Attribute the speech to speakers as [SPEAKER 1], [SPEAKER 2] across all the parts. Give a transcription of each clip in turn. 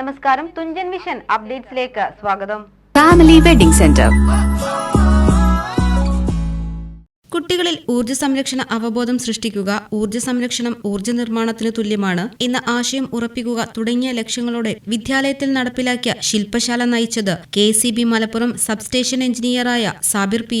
[SPEAKER 1] നമസ്കാരം. തുഞ്ചൻ വിഷൻ അപ്ഡേറ്റ്സിലേക്ക് സ്വാഗതം.
[SPEAKER 2] Family wedding centre
[SPEAKER 3] കുട്ടികളിൽ ഊർജ സംരക്ഷണ അവബോധം സൃഷ്ടിക്കുക ഊർജ സംരക്ഷണം ഊർജ നിർമ്മാണത്തിന് തുല്യമാണ് എന്ന ആശയം ഉറപ്പിക്കുക തുടങ്ങിയ ലക്ഷ്യങ്ങളോടെ വിദ്യാലയത്തിൽ നടപ്പിലാക്കിയ ശില്പശാല നയിച്ചത് K C B Malappuram substation എഞ്ചിനീയറായ Sabir P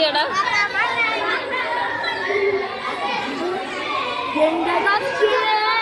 [SPEAKER 4] എടാ കത്തിയടാ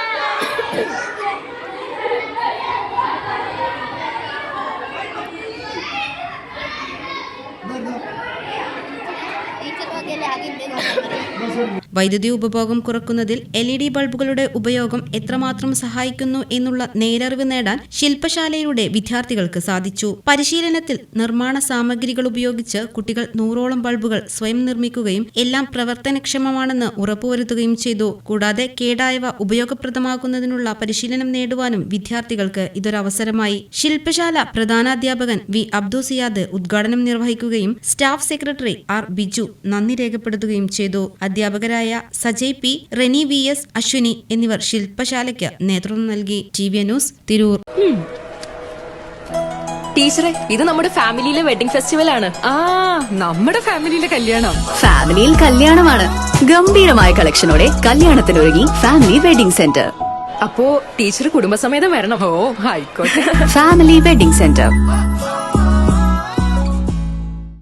[SPEAKER 3] വൈദ്യുതി ഉപഭോഗം കുറക്കുന്നതിൽ എൽ ഇ ഡി ബൾബുകളുടെ ഉപയോഗം എത്രമാത്രം സഹായിക്കുന്നു എന്നുള്ള നേരറിവ് നേടാൻ ശില്പശാലയിലൂടെ വിദ്യാർത്ഥികൾക്ക് സാധിച്ചു. പരിശീലനത്തിൽ നിർമ്മാണ സാമഗ്രികൾ ഉപയോഗിച്ച് കുട്ടികൾ നൂറോളം ബൾബുകൾ സ്വയം നിർമ്മിക്കുകയും എല്ലാം പ്രവർത്തനക്ഷമമാണെന്ന് ഉറപ്പുവരുത്തുകയും ചെയ്തു. കൂടാതെ കേടായവ ഉപയോഗപ്രദമാക്കുന്നതിനുള്ള പരിശീലനം നേടുവാനും വിദ്യാർത്ഥികൾക്ക് ഇതൊരവസരമായി. ശില്പശാല പ്രധാനാധ്യാപകൻ വി അബ്ദു സിയാദ് ഉദ്ഘാടനം നിർവഹിക്കുകയും സ്റ്റാഫ് സെക്രട്ടറി ആർ ബിജു നന്ദി രേഖപ്പെടുത്തുകയും ചെയ്തു. അധ്യാപകരായ Sajay P Reni V S Ashwini എന്നിവർ ശില്പശാലയ്ക്ക് നേതൃത്വം നൽകി. T V news Tirur.
[SPEAKER 5] ടീച്ചറെ ഇത് നമ്മുടെ ഫാമിലിയിലെ വെഡിംഗ് ഫെസ്റ്റിവൽ ആണ്.
[SPEAKER 6] ആ നമ്മുടെ ഫാമിലിയിലെ കല്യാണം.
[SPEAKER 2] ഫാമിലിയിൽ കല്യാണമാണ്. ഗംഭീരമായ കളക്ഷനോടെ കല്യാണത്തിനൊരുങ്ങി ഫാമിലി വെഡിംഗ് സെന്റർ.
[SPEAKER 5] അപ്പോ ടീച്ചർ കുടുംബസമേതം വരണം.
[SPEAKER 6] ഓ ആയിക്കോട്ടെ
[SPEAKER 2] ഫാമിലി വെഡിംഗ് സെന്റർ.